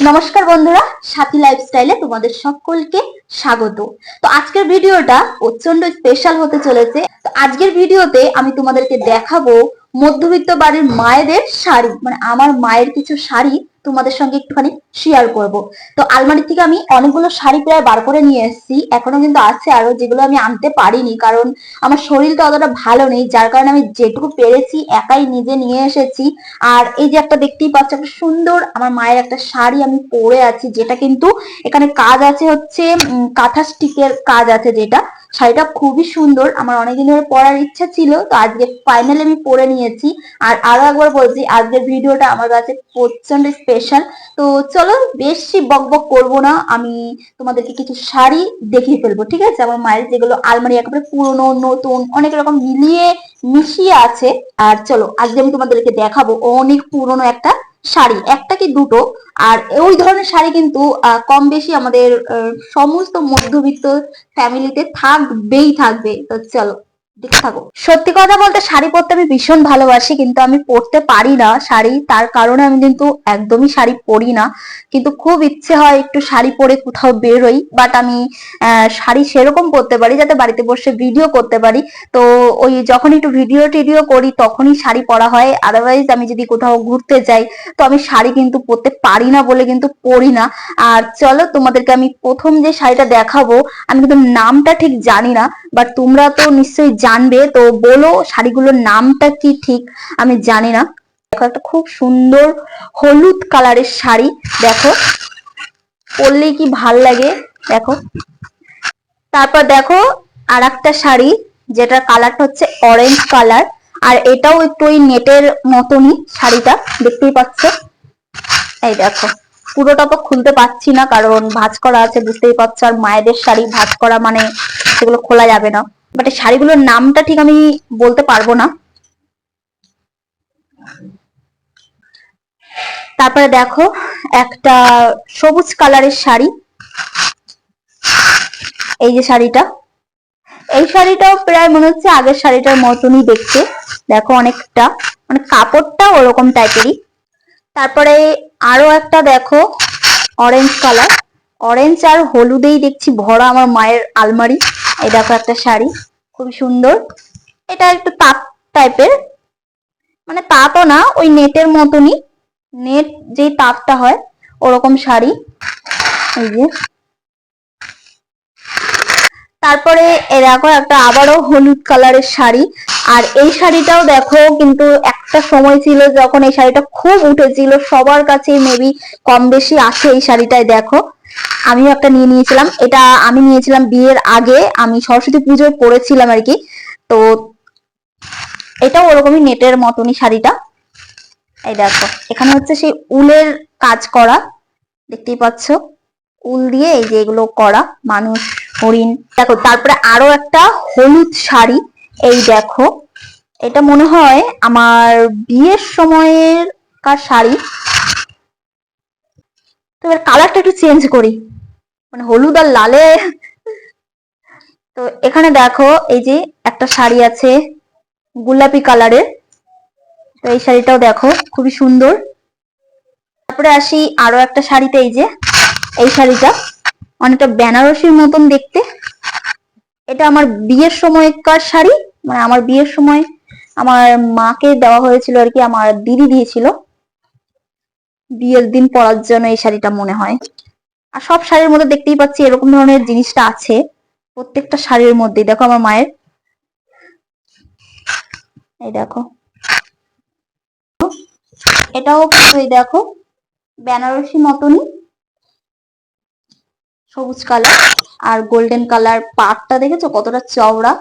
নমস্কার বন্ধুরা, সাথী লাইফস্টাইলে তোমাদের সকলকে স্বাগত। তো আজকের ভিডিওটা প্রচণ্ড স্পেশাল হতে চলেছে। তো আজকের ভিডিওতে আমি তোমাদেরকে দেখাবো মধ্যবিত্ত বাড়ির মায়েদের শাড়ি মানে আমার মায়ের কিছু শাড়ি তোমাদের সঙ্গে একটুখানি শেয়ার করব। তো আলমারি থেকে আমি অনেকগুলো শাড়ি প্রায় বার করে নিয়ে এসেছি। এখনও কিন্তু আছে আরও যেগুলো আমি আনতে পারিনি কারণ আমার শরীরটা অতটা ভালো নেই। যার কারণে আমি যেটুকু পেরেছি একাই নিজে নিয়ে এসেছি। আর এই যে একটা দেখতেই পাচ্ছ একটা সুন্দর আমার মায়ের একটা শাড়ি আমি পরে আছি, যেটা কিন্তু এখানে কাজ আছে হচ্ছে কাঁথা স্টিকের কাজ আছে যেটা। শাড়িটা খুবই সুন্দর। আমার অনেকদিন ধরে পরার ইচ্ছা ছিল, তো আজকে ফাইনালি আমি পরে নিয়েছি। আর আরও একবার বলছি, আজকের ভিডিওটা আমার কাছে প্রচণ্ড স্পেশাল তো চলো, বেশি বক বক করব না। আমি তোমাদেরকে কিছু শাড়ি দেখিয়ে ফেলব, ঠিক আছে? আমার মায়ের যেগুলো আলমারি একেবারে পুরনো, নতুন, অনেক রকম মিলিয়ে মিশিয়ে আছে। আর চলো, আজকে আমি তোমাদেরকে দেখাবো অনেক পুরনো একটা শাড়ি। একটা কি দুটো? আর ওই ধরনের শাড়ি কিন্তু কম বেশি আমাদের সমস্ত মধ্যবিত্ত ফ্যামিলিতে থাকবেই থাকবে। তো চলো। দেখতে থাকো। সত্যি কথা বলতে শাড়ি পরতে আমি ভীষণ ভালোবাসি, কিন্তু আমি পরতে পারি না শাড়ি। তার কারণে আমি কিন্তু একদমই শাড়ি পরি না। কিন্তু খুব ইচ্ছে হয় একটু শাড়ি পরে কোথাও বেরোই বাট আমি শাড়ি সেরকম পরতে পারি যাতে বাড়িতে বসে ভিডিও করতে পারি। তো ওই যখন একটু ভিডিও টিডিও করি, তখনই শাড়ি পরা হয়। আদারওয়াইজ আমি যদি কোথাও ঘুরতে যাই, তো আমি শাড়ি কিন্তু পরতে পারি না বলে কিন্তু পরি না। আর চলো তোমাদেরকে আমি প্রথম যে শাড়িটা দেখাবো, আমি কিন্তু নামটা ঠিক জানি না বাট তোমরা তো নিশ্চয়ই জানবে। তো বলো, শাড়িগুলোর নামটা কি ঠিক? আমি জানি না। দেখো, একটা খুব সুন্দর হলুদ কালারের শাড়ি। দেখো, পরলেই কি ভালো লাগে। দেখো, তারপর দেখো আর একটা শাড়ি, যেটা কালারটা হচ্ছে অরেঞ্জ কালার। আর এটাও একটু ওই নেটের মতনই শাড়িটা, দেখতেই পাচ্ছ? এই দেখো, পুরোটা তো খুলতে পারছি না, কারণ ভাঁজ করা আছে, বুঝতেই পারছ। আর মায়েদের শাড়ি ভাঁজ করা মানে সেগুলো খোলা যাবে না। বাট শাড়িগুলোর নামটা ঠিক আমি বলতে পারব না। তারপরে দেখো, একটা সবুজ কালারের শাড়ি। এই যে শাড়িটা। এই শাড়িটাও প্রায় মনে হচ্ছে আগের শাড়িটার মতনই দেখতে। দেখো অনেকটা মানে কাপড়টা ওরকম টাইপেরই। তারপরে আরও একটা দেখো অরেঞ্জ কালার অরেঞ্জ আর হলুদেই দেখছি, ভরা আমার মায়ের আলমারি। এই দেখো একটা শাড়ি, খুবই সুন্দর। এটা একটু তাঁত টাইপের মানে তাঁতও না, ওই নেটের মতনই। নেট যেই তাঁতটা হয়, ওরকম শাড়ি। এই যে। তারপরে এ দেখো একটা আবারও হলুদ কালারের শাড়ি। আর এই শাড়িটাও দেখো কিন্তু একটা সময় ছিল যখন এই শাড়িটা খুব উঠেছিল, সবার কাছে মেবি কম বেশি আছে এই শাড়িটাই দেখো। আমিও একটা নিয়ে নিয়েছিলাম। এটা আমি নিয়েছিলাম বিয়ের আগে, আমি সরস্বতী পুজোয় পরেছিলাম আর কি। তো এটাও ওরকমই নেটের মতনই শাড়িটা। এই দেখো, এখানে হচ্ছে সেই উলের কাজ করা, দেখতেই পাচ্ছ। উল দিয়ে এই যে এগুলো করা, মানুষ হরিণ। দেখো, তারপরে আরও একটা হলুদ শাড়ি। এই দেখো, এটা মনে হয় আমার বিয়ের সময়ের কার শাড়ি। তো এবার কালারটা একটু চেঞ্জ করি। মানে হলুদ আর লালে। তো এখানে দেখো, এই যে একটা শাড়ি আছে গোলাপি কালারের তো এই শাড়িটাও দেখো, খুবই সুন্দর। তারপরে আসি আরও একটা শাড়িতে, এই যে, এই শাড়িটা। অনেকটা বেনারসির মতন দেখতে। এটা আমার বিয়ের সময়কার শাড়ি মানে আমার বিয়ের সময় আমার মাকে দেওয়া হয়েছিল আর কি, আমার দিদি দিয়েছিল। বিয়ের দিন পরার জন্য এই শাড়িটা মনে হয়। আর সব শাড়ির মধ্যে দেখতেই পাচ্ছি এরকম ধরনের জিনিসটা আছে। প্রত্যেকটা শাড়ির মধ্যেই। দেখো আমার মায়ের। এই দেখো। এটাও এই দেখো, বেনারসি মতনই। সবুজ কালার আর গোল্ডেন কালার পাটটা দেখেছ? কতটা চওড়া।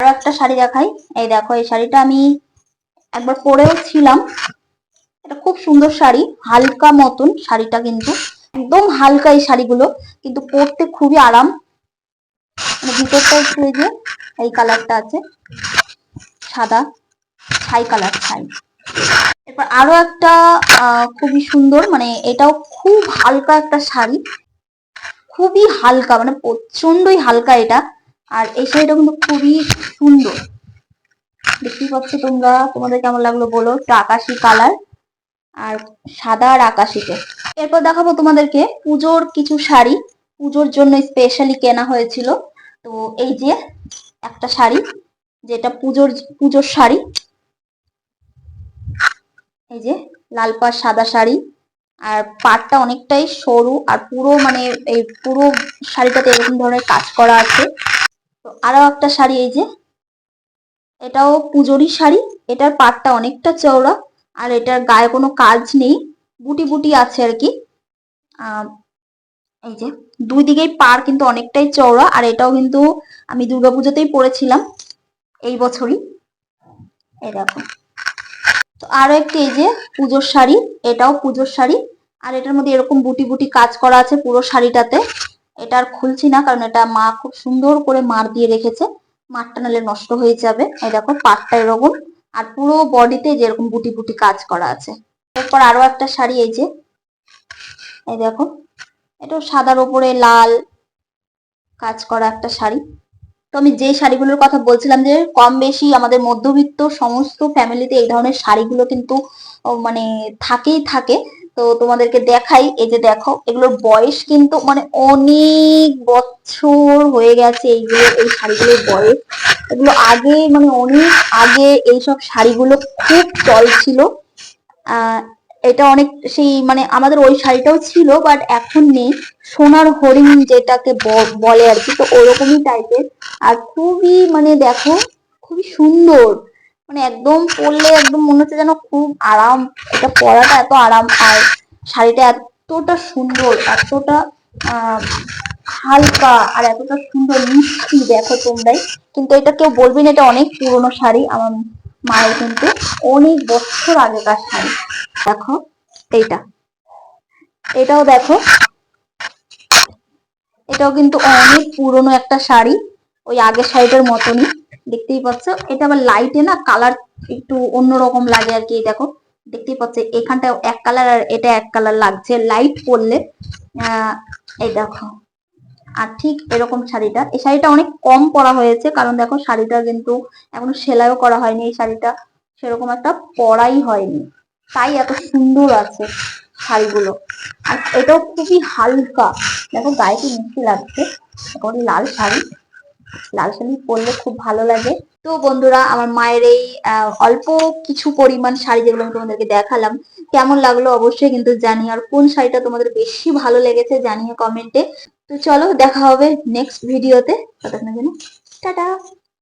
আরও একটা শাড়ি দেখাই। এই দেখো, এই শাড়িটা আমি একবার পরেও ছিলাম। এটা খুব সুন্দর শাড়ি, হালকা মতন শাড়িটা কিন্তু। একদম হালকা এই শাড়িগুলো, কিন্তু পরতে খুবই আরাম। ভিতরটা একটু এই যে, এই কালারটা আছে। সাদা, ছাই কালার ছাই এরপর আরও একটা খুবই সুন্দর মানে এটাও খুব হালকা একটা শাড়ি। খুবই হালকা মানে প্রচন্ডই হালকা এটা। আর এই শাড়িটা কিন্তু খুবই সুন্দর। দেখতেই পাচ্ছ তোমরা, তোমাদের কেমন লাগল বলো? আকাশি কালার আর সাদা আর আকাশিতে। এরপর দেখাবো তোমাদেরকে পুজোর কিছু শাড়ি। পুজোর জন্য স্পেশালি কেনা হয়েছিল। তো এই যে একটা শাড়ি, যেটা পুজোর পুজোর শাড়ি। এই যে লাল পাড় সাদা শাড়ি। আর পাড়টা অনেকটাই সরু আর পুরো মানে এই পুরো শাড়িটাতে এরকম ধরনের কাজ করা আছে। তো আরও একটা শাড়ি এই যে, এটাও পুজোরই শাড়ি। এটার পাড়টা অনেকটা চওড়া আর এটার গায়ে কোনো কাজ নেই, বুটি বুটি আছে আর কি। এই যে, দুই দিকেই পার কিন্তু অনেকটাই চওড়া আর এটাও কিন্তু আমি দুর্গাপুজোতেই পরেছিলাম এই বছরই। দেখো। তো আরও একটি এই যে পুজোর শাড়ি, এটাও পুজোর শাড়ি। আর এটার মধ্যে এরকম বুটি বুটি কাজ করা আছে পুরো শাড়িটাতে। এটা আর খুলছি না, কারণ এটা মা খুব সুন্দর করে মার দিয়ে রেখেছে। মারটা নালে নষ্ট হয়ে যাবে। এই দেখো, পাটটা এরকম। আর পুরো বডিতে যেরকম বুটি বুটি কাজ করা আছে। এরপর আরও একটা শাড়ি, এই যে। এই দেখো, এটাও সাদার ওপরে লাল কাজ করা একটা শাড়ি। তো আমি যে শাড়িগুলোর কথা বলছিলাম যে, কম বেশি আমাদের মধ্যবিত্ত সমস্ত ফ্যামিলিতে এই ধরনের শাড়িগুলো কিন্তু মানে থাকেই থাকে। তো তোমাদেরকে দেখাই, এই যে দেখো, এগুলোর বয়স কিন্তু মানে অনেক বছর হয়ে গেছে এইগুলো, এই শাড়িগুলোর বয়স। এগুলো আগে মানে অনেক আগে এইসব শাড়িগুলো খুব চল ছিল। এটা অনেক সেই মানে আমাদের ওই শাড়িটাও ছিল বাট এখন নেই। সোনার হরিণ যেটাকে বলে আর কি, তো ওরকমই টাইপের আর খুবই মানে দেখো, খুবই সুন্দর। মানে একদম পরলে একদম মনে হচ্ছে যেন খুব আরাম। এটা পরাটা এত আরাম আর শাড়িটা এতটা সুন্দর, এতটা হালকা আর এতটা সুন্দর মিষ্টি, দেখো তোমরাই। কিন্তু এটা কেউ বলবে না এটা অনেক পুরনো শাড়ি, আমার মায়ের কিন্তু অনেক বছর আগেকার শাড়ি। দেখো, এইটা। এটাও দেখো। এটাও কিন্তু অনেক পুরনো একটা শাড়ি, ওই আগের শাড়িটার মতনই। দেখতেই পাচ্ছ। এটা আবার লাইটে না কালার একটু অন্যরকম লাগে আর কি, দেখো। দেখতেই পাচ্ছ এখানটা এক কালার আর এটা এক কালার লাগছে। লাইট পরলে এই দেখো। আর ঠিক এরকম শাড়িটা। এই শাড়িটা অনেক কম পরা হয়েছে, কারণ দেখো শাড়িটা কিন্তু এখনও সেলাইও করা হয়নি। এই শাড়িটা সেরকম একটা পরাই হয়নি। তাই এত সুন্দর আছে শাড়িগুলো। আর এটাও খুবই হালকা। দেখো গায়ে কি মিষ্টি লাগছে। লাল শাড়ি। লাল শাড়ি পরলে খুব ভালো লাগে। তো বন্ধুরা, আমার মায়ের এই অল্প কিছু পরিমাণ শাড়ি যেগুলো আমি তোমাদেরকে দেখালাম, কেমন লাগল অবশ্যই কিন্তু জানি আর কোন শাড়িটা তোমাদের বেশি ভালো লেগেছে জানিয়ে কমেন্টে। তো চলো, দেখা হবে নেক্সট ভিডিওতে ততক্ষণের জন্য, টাটা।